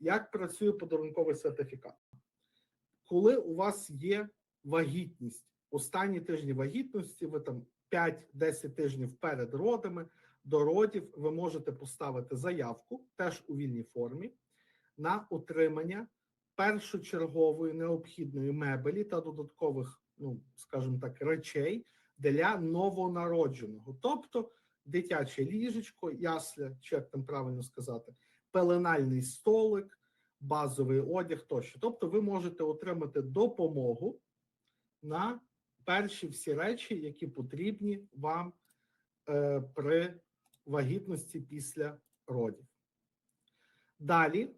як працює подарунковий сертифікат? Коли у вас є вагітність, останні тижні вагітності, ви там 5-10 тижнів перед родами, до родів, ви можете поставити заявку, теж у вільній формі, на отримання першочергової необхідної мебелі та додаткових, ну скажімо так, речей для новонародженого, тобто дитяче ліжечко, ясля, чи як там правильно сказати, пеленальний столик, базовий одяг тощо. Тобто, ви можете отримати допомогу на перші всі речі, які потрібні вам е, при вагітності після родів. Далі,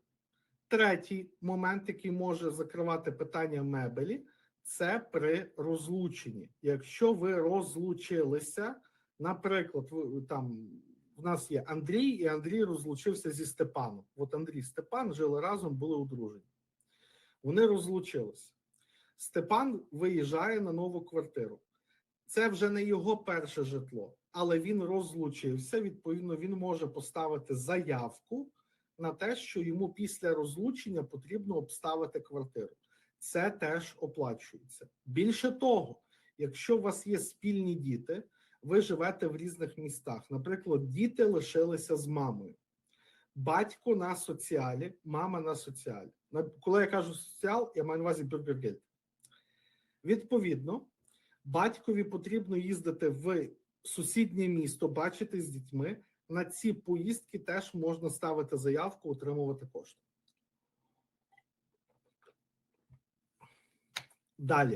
третій момент, який може закривати питання мебелі, це при розлученні. Якщо ви розлучилися, наприклад, ви там в нас є Андрій, і Андрій розлучився зі Степаном. От Андрій Степан жили разом, були одружені. Вони розлучилися. Степан виїжджає на нову квартиру. Це вже не його перше житло, але він розлучився. Відповідно, він може поставити заявку на те, що йому після розлучення потрібно обставити квартиру. Це теж оплачується. Більше того, якщо у вас є спільні діти, ви живете в різних містах. Наприклад, діти лишилися з мамою. Батько на соціалі, мама на соціалі. Коли я кажу соціал, я маю на увазі бюргергельд. Відповідно, батькові потрібно їздити в сусіднє місто, бачити з дітьми. На ці поїздки теж можна ставити заявку, отримувати кошти. Далі.